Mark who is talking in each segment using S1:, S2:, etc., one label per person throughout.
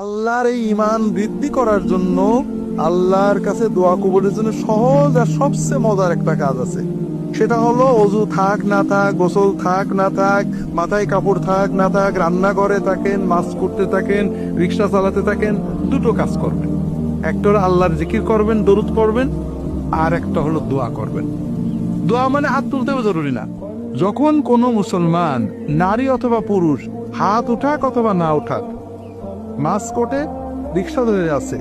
S1: আল্লাহর এই ইমান বৃদ্ধি করার জন্য আল্লাহর কাছে দোয়া কবুলের জন্য সহজ আর সবচেয়ে মজার একটা কাজ আছে। সেটা হলো অজু থাক না থাক, গোসল থাক না থাক, মাথায় কাপড় থাক না থাক রান্না করে থাকেন, মাছ করতে থাকেন, রিক্সা চালাতে থাকেন, দুটো কাজ করবেন। একটা হলো আল্লাহর জিকির করবেন, দরুদ করবেন আর একটা হলো দোয়া করবেন। দোয়া মানে হাত তুলতেও জরুরি না। যখন কোনো মুসলমান নারী অথবা পুরুষ হাত উঠাক অথবা না উঠাক মাস্কোটে রিক্সা ধরে আছে।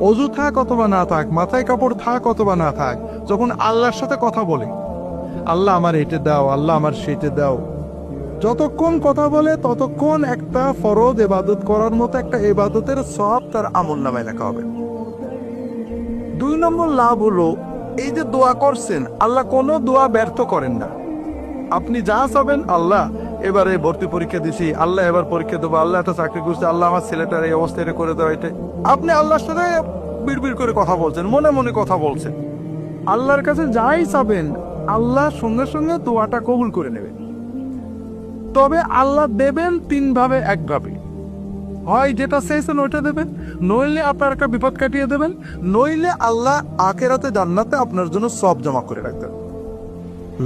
S1: অজু থাক অথবা না থাক, মাথায় কাপড় থাক অথবা না থাক, যখন আল্লাহর সাথে কথা বলে, আল্লাহ আমার এটা দাও, আল্লাহ আমার সেটা দাও। যতক্ষণ কথা বলে, ততক্ষণ একটা ফরজ এবাদত করার মতো একটা এবাদতের সব তার আমল নামায় লেখা হবে। দুই নম্বর লাভ হলো, এই যে দোয়া করছেন, আল্লাহ কোনো দোয়া ব্যর্থ করেন না। আপনি যা চাবেন আল্লাহ এবারে ভর্তি পরীক্ষা দিছি। আল্লাহ এবার পরীক্ষা দেবো। আল্লাহ একটা চাকরি করছে। আল্লাহ আমার ছেলেটার এই অবস্থা এটা করে দেওয়া এটা। আপনি আল্লাহর সাথে বিড়বিড় করে কথা বলছেন, মনে মনে কথা বলছেন। আল্লাহর কাছে যাই চাবেন, আল্লাহ সঙ্গে সঙ্গে দোয়াটা কবুল করে নেবেন। তবে আল্লাহ দেবেন তিন ভাবে একভাবে হয় যেটা চেয়েছেন ওইটা দেবেন, নইলে আপনার একটা বিপদ কাটিয়ে দেবেন, নইলে আল্লাহ আখেরাতে জান্নাতে আপনার জন্য সব জমা করে রাখবেন।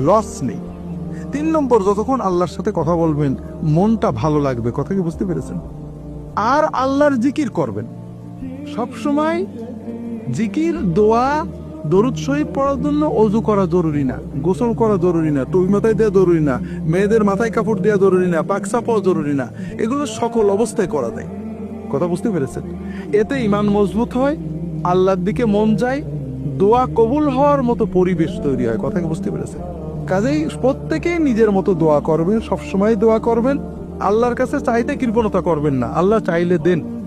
S1: লস নেই। তিন নম্বর, যতক্ষণ আল্লাহর সাথে কথা বলবেন, মনটা ভালো লাগবে। কথা কি বুঝতে পেরেছেন? আর আল্লাহর জিকির করবেন। সব সময় জিকির, দোয়া, দরুদ শরীফ পড়ার জন্য অজু করা জরুরি না, গোসল করা জরুরি না টুই মাথায় দেওয়া জরুরি না, মেয়েদের মাথায় কাপড় দেওয়া জরুরি না পাকসা পাওয়া জরুরি না, এগুলো সকল অবস্থায় করা যায়। কথা বুঝতে পেরেছেন? এতে ইমান মজবুত হয়, আল্লাহর দিকে মন যায়, দোয়া কবুল হওয়ার মতো পরিবেশ তৈরি হয়। কথাকে বুঝতে পেরেছেন? কাজেই প্রত্যেকেই নিজের মতো দোয়া করবেন, সবসময় দোয়া করবেন। আল্লাহর কাছে চাইতে কৃপণতা করবেন না। আল্লাহ চাইলে দেন।